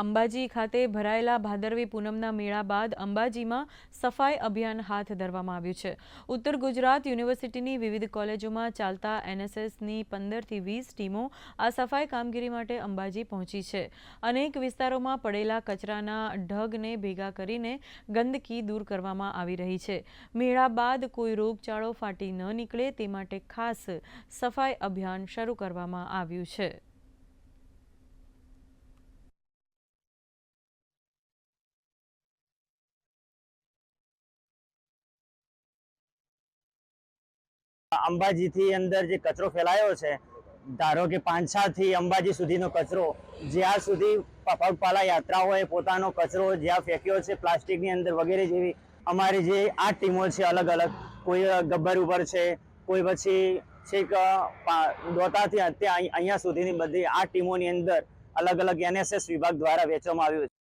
અંબાજી ખાતે ભરાયેલા ભાદરવી પૂનમના મેળા બાદ અંબાજીમાં સફાઈ અભિયાન હાથ ધરવામાં આવ્યું છે. ઉત્તર ગુજરાત યુનિવર્સિટીની વિવિધ કોલેજોમાં ચાલતા એનએસએસની પંદરથી વીસ ટીમો આ સફાઈ કામગીરી માટે અંબાજી પહોંચી છે. અનેક વિસ્તારોમાં પડેલા કચરાના ઢગને ભેગા કરીને ગંદકી દૂર કરવામાં આવી રહી છે. મેળા બાદ કોઈ રોગચાળો ફાટી ન નીકળે તે માટે ખાસ સફાઈ અભિયાન શરૂ કરવામાં આવ્યું છે. અંબાજીથી અંદર જે કચરો ફેલાયો છે, ધારો કે પાંછાથી અંબાજી સુધીનો કચરો, જ્યાં સુધી પગપાલા યાત્રાઓએ પોતાનો કચરો જ્યાં ફેંક્યો છે, પ્લાસ્ટિકની અંદર વગેરે જેવી અમારી જે આઠ ટીમો છે અલગ અલગ, કોઈ ગબ્બર ઉપર છે, કોઈ પછી છેક દોતાથી અત્યારે અહીંયા સુધીની બધી આઠ ટીમોની અંદર અલગ અલગ એનએસએસ વિભાગ દ્વારા વેચવામાં આવ્યું છે.